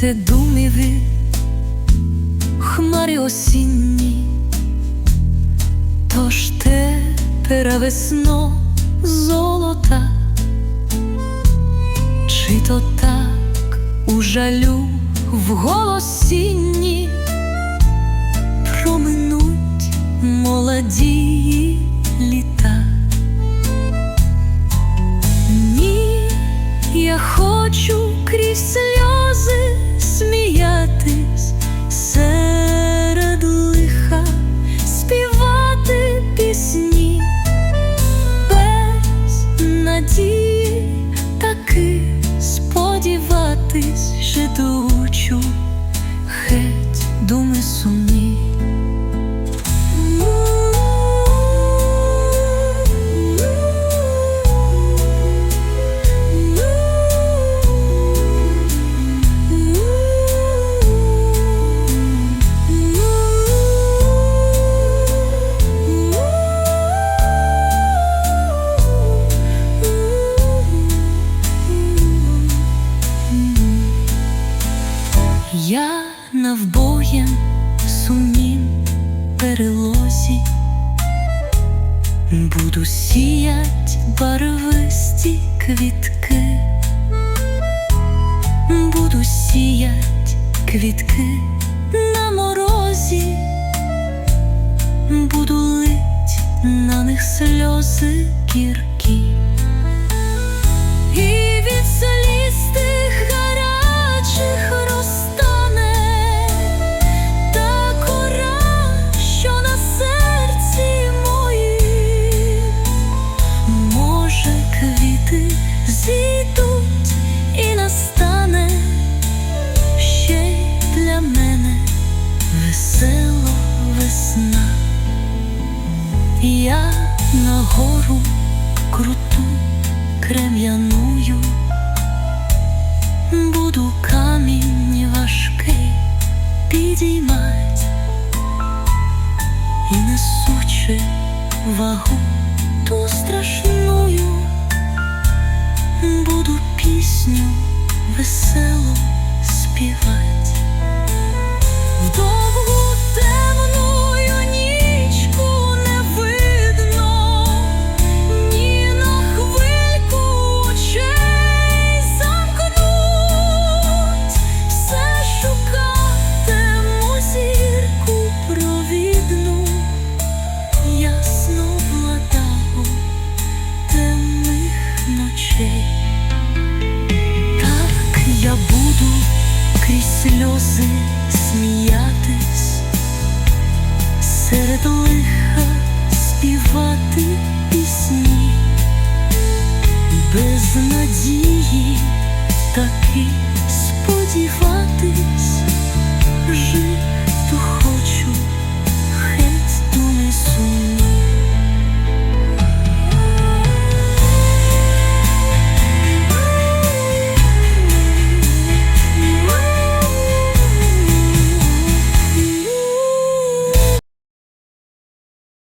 це думіви, хмарі осінні, тож тепер весно золота, чи то так у жалю в голосінні проминуть молоді літа. Ні, я хочу крізь сльози сміятись Я навбоєм сумнім перелозі. Буду сіять барвисті квітки, буду сіять квітки на морозі, буду лить на них сльози гіркі. І від сліз Я на гору круту крем'яную буду камінь важкий підіймать і несучи вагу ту страшную, буду пісню веселу співать. Сльози сміятись, серед лиха співати пісні, без надії таки.